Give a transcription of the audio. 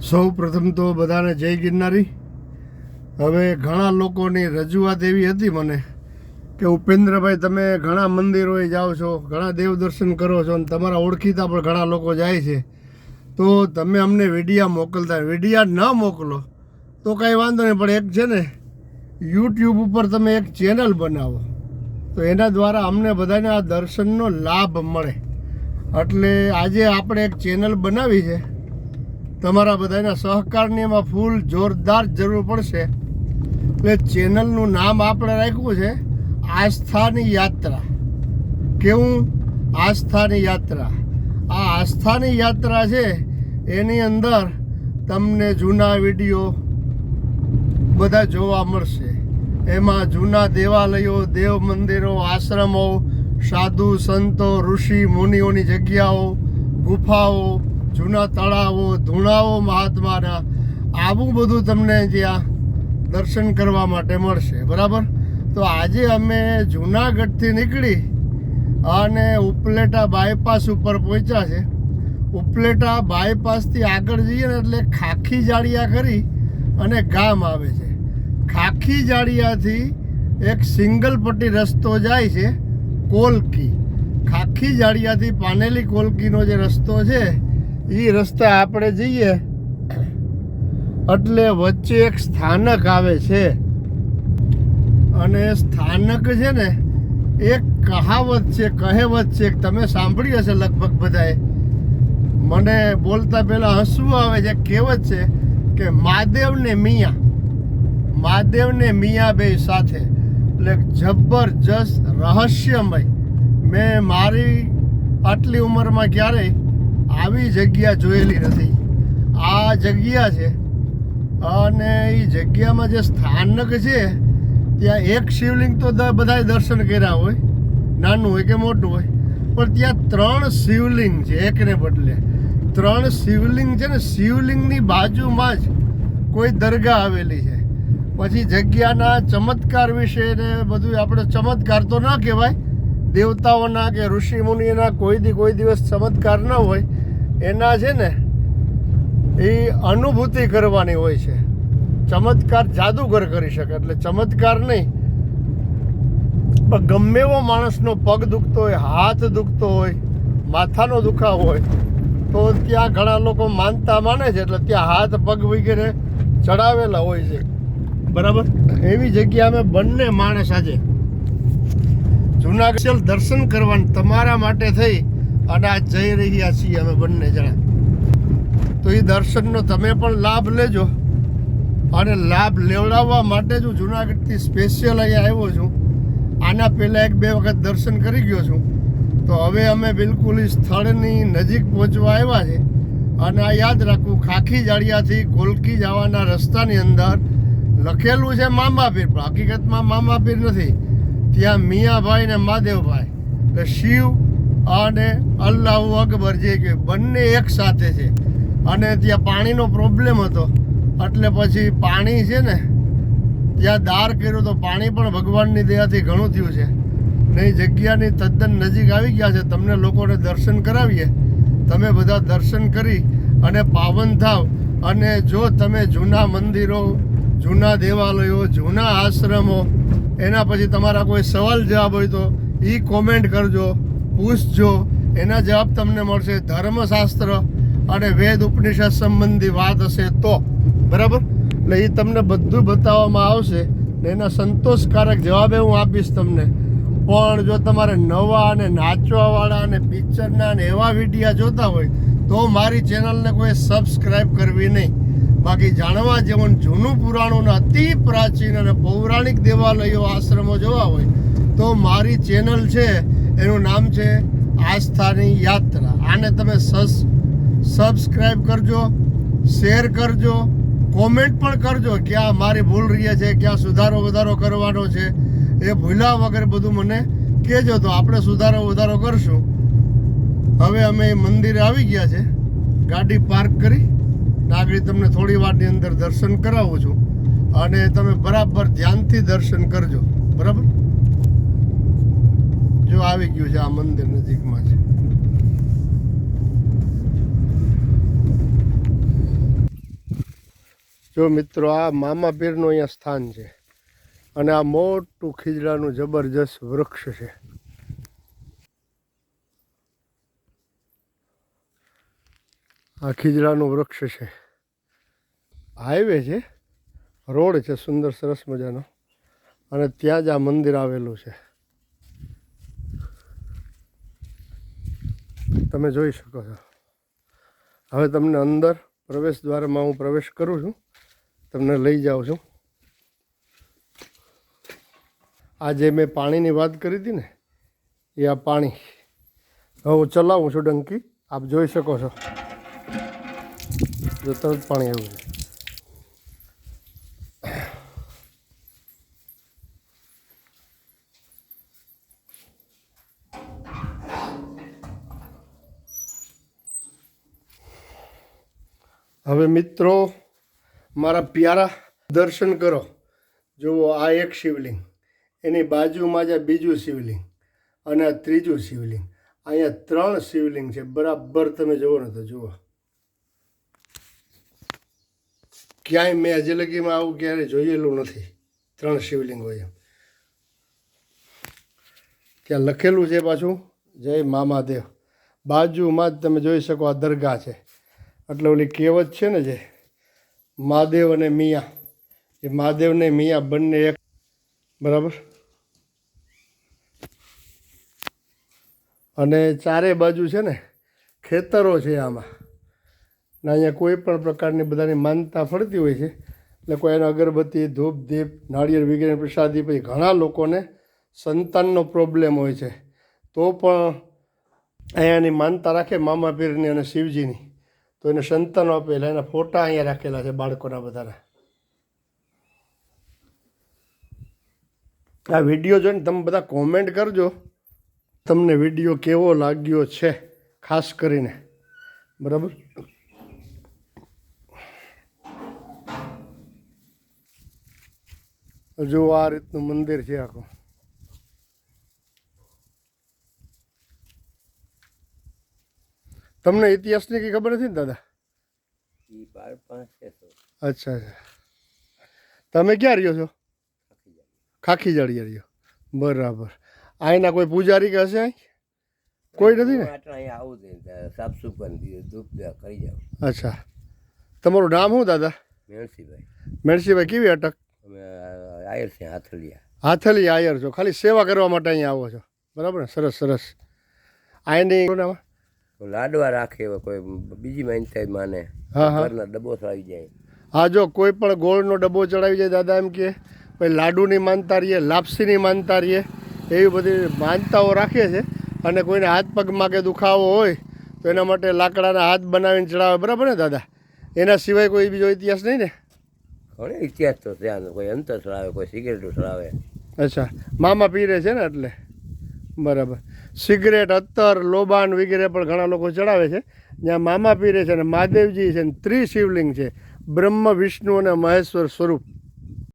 સૌ પ્રથમ તો બધાને જય ગિરનારી. હવે ઘણા લોકોની રજૂઆત એવી હતી મને કે, ઉપેન્દ્રભાઈ, તમે ઘણા મંદિરોએ જાઓ છો, ઘણા દેવ દર્શન કરો છો અને તમારા ઓળખીતા પણ ઘણા લોકો જાય છે. તો તમે અમને વિડીયા મોકલતા વિડીયા ન મોકલો? તો કાંઈ વાંધો નહીં, પણ એક છે ને, યુટ્યુબ ઉપર તમે એક ચેનલ બનાવો. તો એના દ્વારા અમને બધાને આ દર્શનનો લાભ મળે. એટલે આજે આપણે એક ચેનલ બનાવી છે. તમારા બધાના સહકારની એમાં ફૂલ જોરદાર જરૂર પડશે. એટલે ચેનલનું નામ આપણે રાખ્યું છે આસ્થાની યાત્રા. કેવું? આસ્થાની યાત્રા. આ આસ્થાની યાત્રા છે, એની અંદર તમને જૂના વીડિયો બધા જોવા મળશે. એમાં જૂના દેવાલયો, દેવ મંદિરો, આશ્રમો, સાધુ સંતો, ઋષિ, મુનિઓની જગ્યાઓ, ગુફાઓ જૂના તળાવો, ધૂણાઓ મહાત્માના, આવું બધું તમને ત્યાં દર્શન કરવા માટે મળશે, બરાબર? તો આજે અમે જૂનાગઢથી નીકળી અને ઉપલેટા બાયપાસ ઉપર પહોંચ્યા છે. ઉપલેટા બાયપાસથી આગળ જઈએ ને એટલે ખાખી જાળિયા કરી અને ગામ આવે છે. ખાખી જાળિયાથી એક સિંગલ પટ્ટી રસ્તો જાય છે કોલકી. ખાખી જાળિયાથી પાનેલી કોલકીનો જે રસ્તો છે એ રસ્તા આપણે જઈએ. એટલે વચ્ચે એક સ્થાનક આવે છે. અને સ્થાનક છે ને, એક કહાવત છે, કહેવત છે તમે સાંભળી હશે લગભગ બધાએ. મને બોલતા પહેલાં હસવું આવે છે કહેવત છે કે મહાદેવ ને મિયા મહાદેવ ને મિયા બે સાથે. એટલે જબરજસ્ત રહસ્યમય. મેં મારી આટલી ઉંમરમાં ક્યારેય આવી જગ્યા જોયેલી નથી. આ જગ્યા છે અને એ જગ્યામાં જે સ્થાનક છે, ત્યાં એક શિવલિંગ તો બધાએ દર્શન કર્યા હોય, નાનું હોય કે મોટું હોય, પણ ત્યાં ત્રણ શિવલિંગ છે, એકને બદલે. ત્રણ શિવલિંગ છે ને, શિવલિંગની બાજુમાં જ કોઈ દરગાહ આવેલી છે. પછી જગ્યાના ચમત્કાર વિશે ને બધું આપણે ચમત્કાર તો ન કહેવાય દેવતાઓના કે ઋષિ મુનિના કોઈ દી કોઈ દિવસ ચમત્કાર ન હોય એના છે ને એ અનુભૂતિ કરવાની હોય છે. ચમત્કાર જાદુગર કરી શકે એટલે ચમત્કાર નહીં. પણ ગમે એવો માણસનો પગ દુખતો હોય હાથ દુખતો હોય માથાનો દુખાવો હોય તો ત્યાં ઘણા લોકો માનતા માને છે એટલે ત્યાં હાથ પગ વગેરે ચડાવેલા હોય છે. બરાબર? એવી જગ્યા અમે બંને માણસ આજે જુનાગઢ દર્શન કરવાનું તમારા માટે થઈ અને આ જઈ રહ્યા છીએ અમે બંને જણા. તો એ દર્શનનો તમે પણ લાભ લેજો અને લાભ લેવડાવવા માટે જ હું જુનાગઢથી સ્પેશિયલ અહીંયા આવ્યો છું. આના પહેલાં એક બે વખત દર્શન કરી ગયો છું. તો હવે અમે બિલકુલ સ્થળની નજીક પહોંચવા આવ્યા છે. અને આ યાદ રાખવું, ખાખી જાળિયાથી કોલકી જવાના રસ્તાની અંદર લખેલું છે મામાપીર, પણ હકીકતમાં મામાપીર નથી. ત્યાં મિયાભાઈ ને મહાદેવભાઈ. એટલે શિવ અને અલ્લાહુ અકબર જે કે બંને એક સાથે છે. અને ત્યાં પાણીનો પ્રોબ્લેમ હતો. એટલે પછી પાણી છે ને, ત્યાં દાર કર્યો તો પાણી પણ ભગવાનની દયાથી ઘણું થયું છે. ને એ જગ્યાની તદ્દન નજીક આવી ગયા છે. તમને લોકોને દર્શન કરાવીએ. તમે બધા દર્શન કરી અને પાવન થાવ. અને જો તમે જૂના મંદિરો, જૂના દેવાલયો, જૂના આશ્રમો એના પછી તમારા કોઈ સવાલ જવાબ હોય તો એ કોમેન્ટ કરજો, પૂછજો. એના જવાબ તમને મળશે ધર્મશાસ્ત્ર અને વેદ ઉપનિષદ સંબંધી વાત હશે તો. બરાબર? એટલે એ તમને બધું બતાવવામાં આવશે ને એના સંતોષકારક જવાબે હું આપીશ તમને. પણ જો તમારે નવા અને નાચવાવાળા અને પિક્ચરના અને એવા વિડીયા જોતા હોય તો મારી ચેનલને કોઈ સબસ્ક્રાઈબ કરવી નહીં. બાકી જાણવા જેવું જૂનું પુરાણોના અતિ પ્રાચીન અને પૌરાણિક દેવાલયો આશ્રમો જોવા હોય, તો મારી ચેનલ છે, એનું નામ છે આસ્થાની યાત્રા. આને તમે સસ સબસ્ક્રાઈબ કરજો, શેર કરજો, કોમેન્ટ પણ કરજો ક્યાં મારી ભૂલ રહી છે, ક્યાં સુધારો વધારો કરવાનો છે, એ ભૂલા વગર બધું મને કહેજો. તો આપણે સુધારો વધારો કરશું. હવે અમે મંદિરે આવી ગયા છે. ગાડી પાર્ક કરી. ને આગળ તમને થોડી વારની અંદર દર્શન કરાવું છું. અને તમે બરાબર ધ્યાનથી દર્શન કરજો. બરાબર? જો આવી ગયું છે આ મંદિર નજીકમાં છે. જો મિત્રો, આ મામા પીરનું અહીંયા સ્થાન છે. અને આ મોટું ખીજડાનું જબરજસ્ત વૃક્ષ છે. આ ખીજડાનું વૃક્ષ છે. હાઈવે છે. રોડ છે, સુંદર, સરસ મજાનો. અને ત્યાં જ આ મંદિર આવેલું છે. તમે જોઈ શકો છો. હવે તમને અંદર પ્રવેશ દ્વારમાં હું પ્રવેશ કરું છું. તમને લઈ જાઉં છું. આ જે મેં પાણીની વાત કરી હતી ને, એ આ પાણી. હવે હું ચલાવું છું ડંકી. આપ જોઈ શકો છો. જો તરત પાણી આવ્યું હવે મિત્રો, મારા પ્યારા દર્શન કરો. જુઓ, આ એક શિવલિંગ. એની બાજુમાં જ બીજું શિવલિંગ અને ત્રીજું શિવલિંગ. અહીંયા ત્રણ શિવલિંગ છે. બરાબર તમે જુઓ ને તો જુઓ. ક્યાંય મેં જિંદગીમાં આવું ક્યારે જોયેલું નથી. ત્રણ શિવલિંગ હોય એમ. ત્યાં લખેલું છે પાછું, જય મામાદેવ બાજુમાં જ તમે જોઈ શકો આ દરગાહ છે. એટલે ઓલી કહેવત છે ને જે, મહાદેવ અને મિયા. એ મહાદેવ ને મિયા બંને એક. બરાબર? અને ચારે બાજુ છે ને ખેતરો છે આમાં. ને અહીંયા કોઈ પણ પ્રકારની બધાની માનતા ફરતી હોય છે. એટલે કોઈ એને અગરબત્તી ધૂપ દીપ નાળિયેર વગેરે પ્રસાદી, પછી ઘણા લોકોને સંતાનનો પ્રોબ્લેમ હોય છે. તો પણ અહીંયાની માનતા રાખે મામા પીરની અને શિવજીની. તો એને સંતાનો આપેલા એના ફોટા અહીંયા રાખેલા છે બાળકોના બધાના. આ વીડિયો જોઈને તમે બધા કોમેન્ટ કરજો. તમને વીડિયો કેવો લાગ્યો છે, ખાસ કરીને. બરાબર? જો આ રીતનું મંદિર છે આખું. તમને ઇતિહાસની કંઈ ખબર નથી ને દાદા? અચ્છા અચ્છા. તમે ક્યાં રહ્યો છો? ખાખી જડીએ રહ્યો. બરાબર. અહીંના કોઈ પૂજારી કે હશે અહીં? કોઈ નથી ને? આવું ને સાફ સુફન ધૂપ કરી જાવ અચ્છા. તમારું નામ શું દાદા? મેણસીભાઈ. મેણસીભાઈ કેવી અટક? અમે આયર છે હાથલિયા હાથલી આયર છો. ખાલી સેવા કરવા માટે અહીંયા આવો છો. બરાબર ને? સરસ સરસ. આયની લાડવા રાખે એવા કોઈ બીજી માનતા માને. હા હા. ઘરના ડબ્બો ચડાવી જાય. હા જો કોઈ પણ ગોળનો ડબ્બો ચડાવી જાય દાદા એમ કે ભાઈ લાડુની માનતા રહીએ લાપસીની માનતા રહીએ એવી બધી માનતાઓ રાખે છે. અને કોઈને હાથ પગમાં કે દુખાવો હોય તો એના માટે લાકડાના હાથ બનાવીને ચડાવે. બરાબર ને દાદા? એના સિવાય કોઈ બીજો ઇતિહાસ નહીં ને? ઘણો ઇતિહાસ તો ત્યાં કોઈ અંતર ચડાવે કોઈ સિગરેટો ચડાવે અચ્છા, મામા પીરે છે ને એટલે? બરાબર. સિગરેટ, અત્તર, લોબાન વગેરે પણ ઘણા લોકો ચડાવે છે. જ્યાં મામા પીરે છે ને, મહાદેવજી છે ને, ત્રિશિવલિંગ છે. બ્રહ્મ, વિષ્ણુ અને મહેશ્વર સ્વરૂપ.